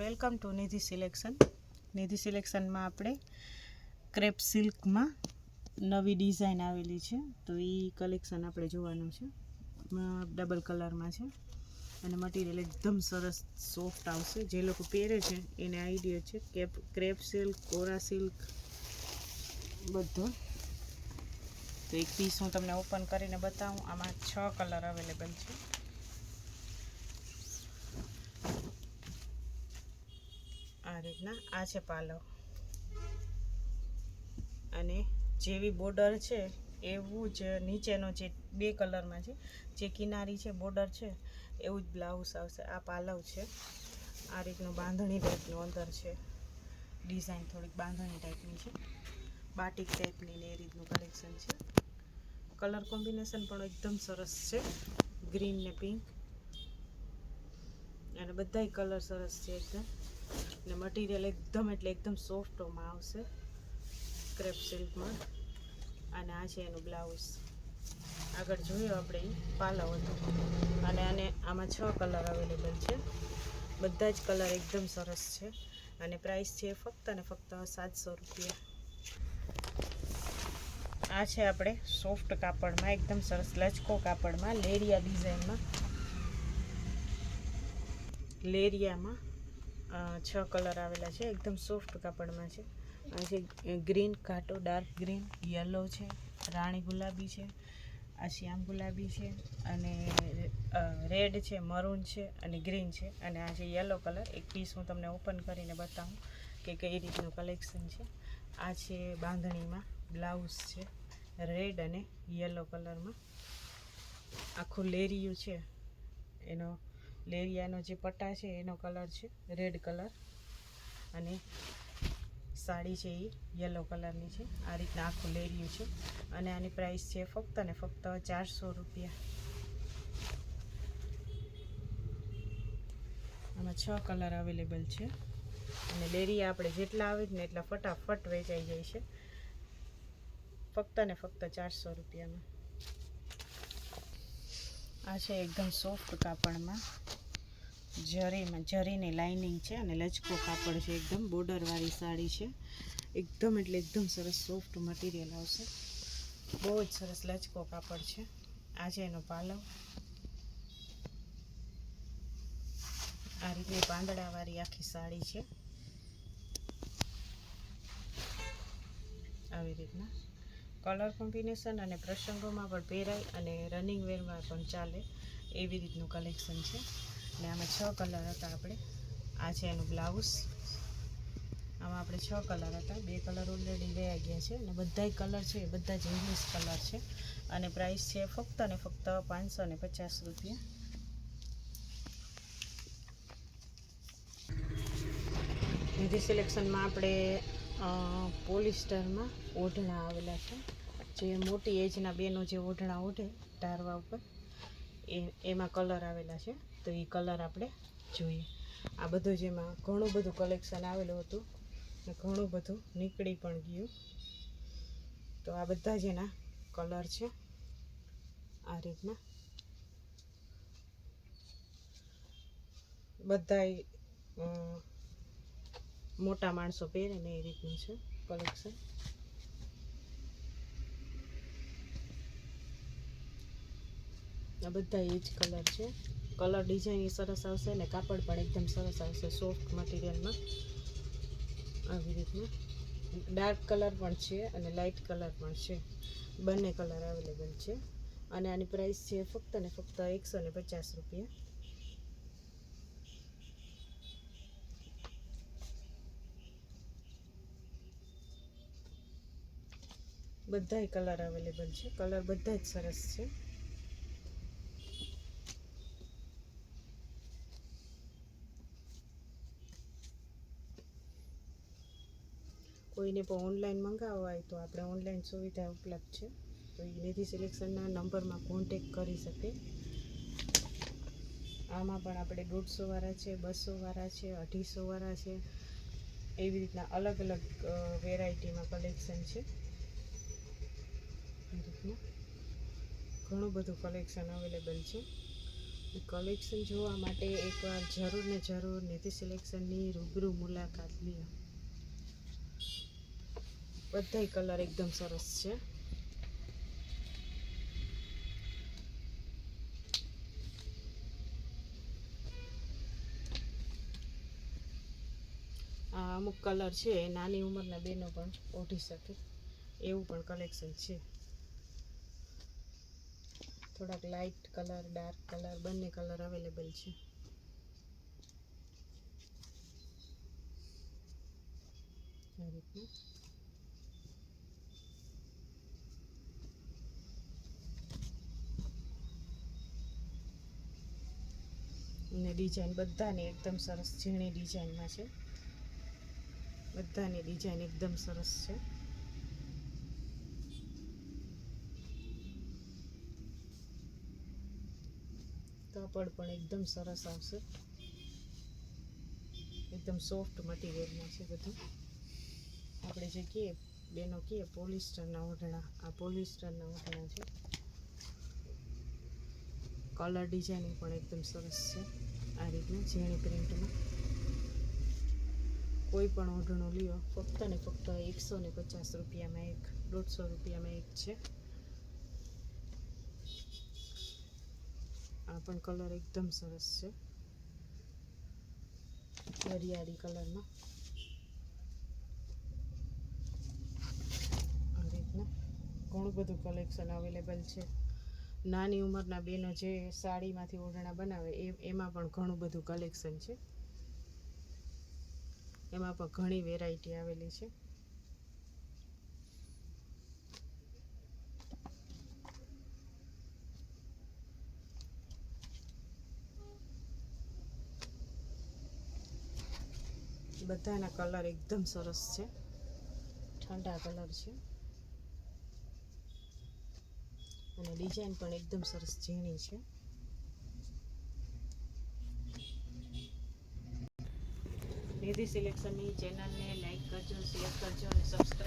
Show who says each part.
Speaker 1: Welcome to Nidhi selection. Nidhi સિલેક્શનમાં આપણે crepe સિલ્કમાં નવી design આવેલી છે. તો એ કલેક્શન આપણે જોવાનું છે. ડબલ કલરમાં છે. અને મટીરિયલ એકદમ સરસ સોફ્ટ આવશે. જે લોકો પહેરે છે, એને આઈડિયા છે કેપ, ક્રેપ સિલ્ક, કોરા સિલ્ક, બધો. તો એક પીસ હું તમને ઓપન કરીને બતાવું. આમાં છ કલર અવેલેબલ છે. આ રીતના. આ છે પાલવ. અને જેવી બોર્ડર છે, એવું જ નીચેનો જે બે કલરમાં છે, જે કિનારી છે, બોર્ડર છે, એવું જ બ્લાઉઝ આવશે. આ પાલવ છે. આ રીતનું બાંધણી ટાઈપનું અંદર છે. ડિઝાઇન થોડીક બાંધણી ટાઈપની છે. બાટિક ટાઈપની ને એ રીતનું કલેક્શન છે. કલર કોમ્બિનેશન પણ એકદમ સરસ છે. ગ્રીન ને પિંક અને બધાય કલર સરસ છે એકદમ. ને મટીરિયલ એકદમ એટલે એકદમ સોફ્ટમાં આવશે. ક્રેપ સિલ્કમાં અને આ છે એનું બ્લાઉઝ આગળ જોયું આપણે પાલવ હતું અને આને આમાં છ કલર અવેલેબલ છે. બધા જ કલર એકદમ સરસ છે. અને પ્રાઇસ છે ફક્ત અને ફક્ત સાતસો રૂપિયા. આ છે આપણે સોફ્ટ કાપડમાં, એકદમ સરસ લચકો કાપડમાં, લેરિયા ડિઝાઇનમાં લેરિયામાં છ કલર આવેલા છે. એકદમ સોફ્ટ કાપડમાં છે. આ છે ગ્રીન કાટો ડાર્ક ગ્રીન, યલો છે, રાણી ગુલાબી છે, આ શ્યામ ગુલાબી છે, અને રેડ છે, મરૂન છે, અને ગ્રીન છે. અને આ છે યલો કલર, એક પીસ હું તમને ઓપન કરીને બતાવું કે કઈ રીતનું કલેક્શન છે. આ છે બાંધણીમાં બ્લાઉઝ છે, રેડ અને યલો કલરમાં. આખું લેરિયું છે. એનો લેરિયાનો જે પટ્ટા છે, એનો કલર છે, રેડ કલર. અને સાડી છે એ યલો કલરની છે. આ રીતના આખું લેરિયું છે. અને આની પ્રાઇસ છે ફક્ત ને ફક્ત ચારસો રૂપિયા. આમાં છ કલર અવેલેબલ છે. અને લેરિયા આપણે જેટલા આવે ને એટલા ફટાફટ વેચાઈ જાય છે. ફક્ત ને ફક્ત ચારસો રૂપિયામાં. આ છે એકદમ સોફ્ટ કાપડમાં. જરીમાં, જરીની લાઇનિંગ છે અને લચકો કાપડ છે એકદમ બોર્ડરવાળી સાડી છે. એકદમ એટલે એકદમ સરસ સોફ્ટ મટીરિયલ આવશે. બહુ જ સરસ લચકો કાપડ છે. આ છે એનો પાલવ. આ રીતની પાંદડાવાળી આખી સાડી છે. આવી રીતના. કલર કોમ્બિનેશન અને પ્રસંગોમાં પણ પહેરાય અને રનિંગ વેરમાં પણ ચાલે એવી રીતનું કલેક્શન છે. ને આમાં છ કલર હતા આપણે. આ છે એનું બ્લાઉઝ આમાં આપણે છ કલર હતા. બે કલર ઓલરેડી લઈ ગયા છે અને બધાય કલર છે, એ બધા જ ઇંગ્લિશ કલર છે. અને પ્રાઇસ છે ફક્ત ને ફક્ત પાંચસો ને પચાસ રૂપિયા. બીજી સિલેક્શનમાં આપણે પોલિસ્ટરમાં ઓઢણા આવેલા છે. જે મોટી એજના બેનો જે ઓઢણા ઓઢે ટારવા ઉપર એ એમાં કલર આવેલા છે. તો એ કલર આપણે જોઈએ. આ બધું જેમાં ઘણું બધું કલેક્શન આવેલું હતું. ને ઘણું બધું નીકળી પણ ગયું. તો આ બધા જ એના કલર છે. આ રીતના. બધાય અ, મોટા માણસો પહેરે ને એ રીતનું છે કલેક્શન આ બધા એ જ કલર છે. કલર ડિઝાઇન સરસ આવશે ને કાપડ પણ એકદમ સરસ આવશે સોફ્ટ મટીરિયલમાં આવી રીતના. ડાર્ક કલર પણ છે અને લાઇટ કલર પણ છે. બંને કલર અવેલેબલ છે. અને આની પ્રાઇસ છે ફક્ત ને ફક્ત એકસો ને પચાસ રૂપિયા. બધાય કલર અવેલેબલ છે. કલર બધા જ સરસ છે. કોઈને પણ ઓનલાઈન મંગાવવા હોય તો આપણે ઓનલાઈન સુવિધા ઉપલબ્ધ છે. તો એ નિધિ સિલેક્શનના નંબરમાં કોન્ટેક કરી શકે. આમાં પણ આપણે દોઢસો વાળા છે, બસો વાળા છે, અઢીસો વાળા છે. એવી રીતના અલગ અલગ વેરાયટીમાં કલેક્શન છે. એ રીતનું. ઘણું બધું કલેક્શન અવેલેબલ છે. કલેક્શન જોવા માટે એકવાર જરૂર ને જરૂર નિધિ સિલેક્શનની રૂબરૂ મુલાકાત લ્યો. બધાય કલર એકદમ સરસ છે. આ અમુક કલર છે નાની ઉંમરના બેનો પણ ઓઢી શકે. એવું પણ કલેક્શન છે. થોડાક લાઇટ કલર ડાર્ક કલર બંને કલર અવેલેબલ છે. આ અને ડિઝાઇન બધાની એકદમ સરસ ઝીણી ડિઝાઇનમાં છે. બધાની ડિઝાઇન એકદમ સરસ છે. કાપડ પણ એકદમ સરસ આવશે. એકદમ સોફ્ટ મટીરિયલમાં છે બધું. આપણે જે કહીએ, બેનો કહીએ પોલિસ્ટરના ઓઢણા. આ પોલિસ્ટરના ઓઢણા છે. કલર ડિઝાઇનિંગ પણ એકદમ સરસ છે. આ રીતના ઝીણી પ્રિન્ટમાં કોઈ પણ ઓઢણું લ્યો, ફક્ત ને ફક્ત એકસો ને પચાસ રૂપિયામાં એક, દોઢસો રૂપિયામાં એક છે. આ પણ કલર એકદમ સરસ છે. હરિયાળી કલરમાં આ રીતના ઘણું બધું કલેક્શન અવેલેબલ છે. નાની ઉંમરના બેનો જે સાડીમાંથી ઓઢણા બનાવે, એ, એમાં પણ ઘણું બધું કલેક્શન છે. એમાં પણ ઘણી વેરાયટી આવેલી છે. બધાના કલર એકદમ સરસ છે. ઠંડા કલર છે. અને ડિઝાઇન પણ એકદમ સરસ ઝીણી છે. નિધિ સિલેક્શનની ચેનલને લાઈક કરજો, શેર કરજો અને સબસ્ક્રાઈબ